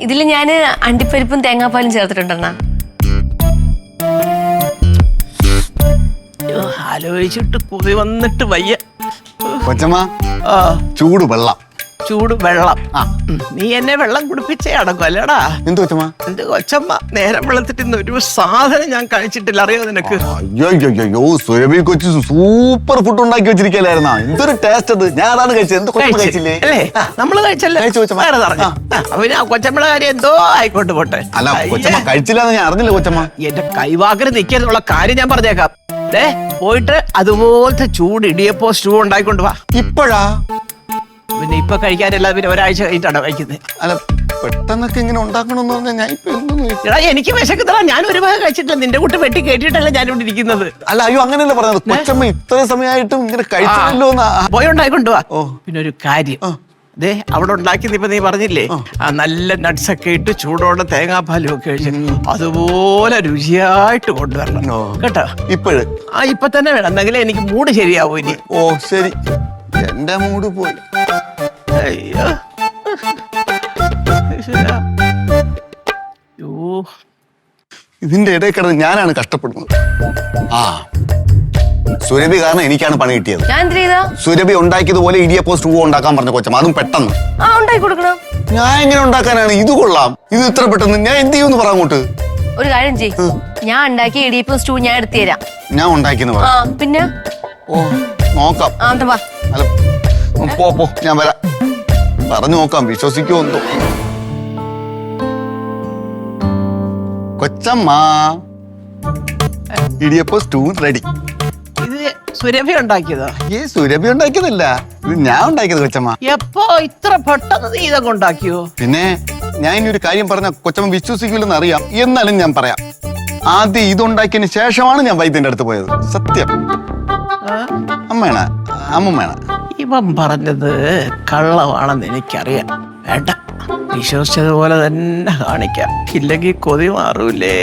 ഇതിൽ ഞാൻ അണ്ടിപ്പരിപ്പും തേങ്ങാപ്പാലും ചേർത്തിട്ടുണ്ടെന്നാ. ആലോചിച്ചിട്ട് കുറി വന്നിട്ട് വയ്യ. കൊച്ചമ്മ ആ. ചൂട് വെള്ളം. ചൂട് വെള്ളം. നീ എന്നെ വെള്ളം കുടിപ്പിച്ചേ അടക്കം അല്ലേടാ? എന്ത് കൊച്ചമ്മ? എന്റെ കൊച്ചമ്മ? നേരം വെള്ളത്തിട്ട് ഇന്ന് ഒരു സാധനം ഞാൻ കഴിച്ചിട്ടില്ല. അറിയോ നിനക്ക്? അയ്യോ സുരഭി കൊച്ചു സൂപ്പർ ഫുഡ് ഉണ്ടാക്കി വെച്ചിരിക്കലായിരുന്ന. എന്തൊരു ടേസ്റ്റ് അത്. ഞാൻ അതാണ് കഴിച്ചത്. എന്ത് കഴിച്ചില്ലേ? അല്ലേ? നമ്മൾ കഴിച്ചല്ലേ. വേറെ പറഞ്ഞു. പിന്നെ കൊച്ചമ്മയുടെ കാര്യം എന്തോ ആയിക്കോട്ട് പോട്ടെ. അല്ല കൊച്ചമ്മ കഴിച്ചില്ല ഞാൻ അറിഞ്ഞില്ല കൊച്ചമ്മ. എന്റെ കൈവാക്കിന് നിൽക്കാന്നുള്ള കാര്യം ഞാൻ പറഞ്ഞേക്കാം. പോയിട്ട് അതുപോലത്തെ ചൂട് ഇടിയപ്പോ സ്റ്റൂ ഉണ്ടായിക്കൊണ്ട് വാ. ഇപ്പോഴാ? പിന്നെ ഇപ്പൊ കഴിക്കാനല്ല പിന്നെ ഒരാഴ്ച കഴിഞ്ഞിട്ടാണ് കഴിക്കുന്നത് അല്ല പെട്ടെന്നൊക്കെ ഇങ്ങനെ ഉണ്ടാക്കണമെന്ന് പറഞ്ഞാൽ ഞാൻ ഇപ്പൊ എന്തൊന്നും എടാ എനിക്ക് വിശക്കത്തില്ല ഞാൻ ഒരു ഭാഗം കഴിച്ചിട്ടില്ല. നിന്റെ കൂട്ട് വെട്ടി കേട്ടിട്ടല്ല ഞാൻ ഇവിടെ ഇരിക്കുന്നത് അല്ല അയ്യോ അങ്ങനെയല്ല പറഞ്ഞത്. കൊച്ചമ്മ ഇത്ര സമയമായിട്ടും ഇങ്ങനെ കഴിച്ചില്ലല്ലോ പോയി ഉണ്ടായിക്കൊണ്ടുവാ ഓ. പിന്നെ ഒരു കാര്യം ദേ അവിടെ ഉണ്ടാക്കിയത് ഇപ്പൊ നീ പറഞ്ഞില്ലേ? ആ. നല്ല നട്ട്സ് ഒക്കെ ഇട്ട് ചൂടോടെ തേങ്ങാപ്പാലും ഒക്കെ ഒഴിച്ച് അതുപോലെ രുചിയായിട്ട് കൊണ്ടുവരണം. കേട്ടോ? ഇപ്പോഴ്? ആ ഇപ്പൊ തന്നെ വേണം. എന്തെങ്കിലും എനിക്ക് മൂഡ് ശരിയാവൂ ഇനി. ഓ ശരി. എന്റെ മൂഡ് പോയി. അയ്യോ. ഇതിന്റെ ഇടയിൽ കിടന്ന് ഞാനാണ് കഷ്ടപ്പെടുന്നത്. ആ. സുരഭി കാരണം എനിക്കാണ് പണി കിട്ടിയത്. ഞാൻ എന്ത് ചെയ്താ? സുരഭി ഉണ്ടാക്കിയതുപോലെ ഇടിയപ്പോ സ്റ്റൂ ഉണ്ടാക്കാൻ പറഞ്ഞ കൊച്ചമ്മ. അതും പെട്ടെന്ന്. ആ ഉണ്ടാക്കി കൊടുക്കണം. ഞാൻ എങ്ങനെ ഉണ്ടാക്കാനാണ്? ഇത് കൊള്ളാം. ഇത് ഇത്ര പെട്ടെന്ന് ഞാൻ എന്ത് ചെയ്യുമെന്ന് പറ അങ്ങോട്ട്. ഒരു കാര്യം ചെയ് ഞാൻ ഉണ്ടാക്കിയ ഇടിയപ്പം സ്റ്റൂ ഞാൻ എടുത്തു തരാം. ഞാൻ ഉണ്ടാക്കിയെന്ന് ആ പറയാം പിന്നെ? ഓ നോക്കാം. ആ എന്താ വാ. അല്ല പോ പോ. ഞാൻ വരാം. പറഞ്ഞു നോക്കാം വിശ്വസിക്കുമോ കൊച്ചമ്മാ ഇടിയപ്പോ സ്റ്റൂ റെഡി ഇത് സുരഭി ഉണ്ടാക്കിയതോ? ഈ സുരഭി ഉണ്ടാക്കിയതല്ല ഇത് ഞാൻ ഉണ്ടാക്കിയത് കൊച്ചമ്മ. എപ്പോ ഇത്ര പെട്ടെന്ന് നീ ഇതൊക്കെ ഉണ്ടാക്കിയോ? പിന്നെ ഞാൻ ഇനി ഒരു കാര്യം പറഞ്ഞ കൊച്ചമ്മ വിശ്വസിക്കില്ലെന്ന് അറിയാം. എന്നാലും ഞാൻ പറയാം. ആദ്യം ഇതുണ്ടാക്കിയതിന് ശേഷമാണ് ഞാൻ വൈദ്യന്റെ അടുത്ത് പോയത്. സത്യം. അമ്മേണ അമ്മ അമ്മമ്മയാണ് ഇവൻ പറഞ്ഞത് കള്ളമാണെന്ന് എനിക്കറിയാം. വേണ്ട വിശ്വസിച്ചതുപോലെ തന്നെ കാണിക്കാം. ഇല്ലെങ്കിൽ കൊതി മാറൂലേ.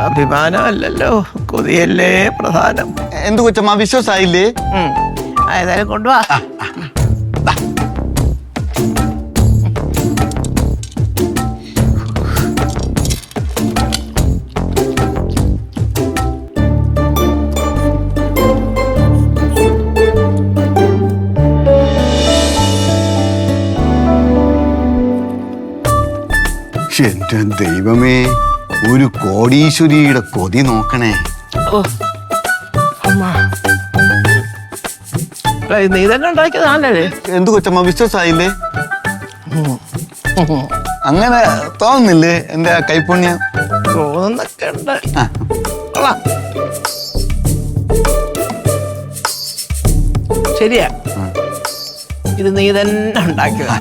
അഭിമാനമല്ലല്ലോ. കൊതിയല്ലേ പ്രധാനം. എന്ത് കൊച്ചമ്മ? വിശ്വാസായില്ലേ. ഏതായാലും കൊണ്ടുവാ. എന്റെ ദൈവമേ ഒരു കോടീശ്വരിയുടെ കൊതി നോക്കണേ. ഓ അമ്മ. നീ ഉണ്ടാക്കിയതാണല്ലേ എന്ത് കൊച്ചമ്മ വിശ്വാസായില്ലേ? അങ്ങനെ തോന്നുന്നില്ലേ എന്റെ ആ കൈപ്പുണ്യം തോന്നുന്നൊക്കെ ഉണ്ട്. ആ, കൊള്ളാം. ശരിയാ. ഇത് നീ തന്നെ ഉണ്ടാക്കിയതാ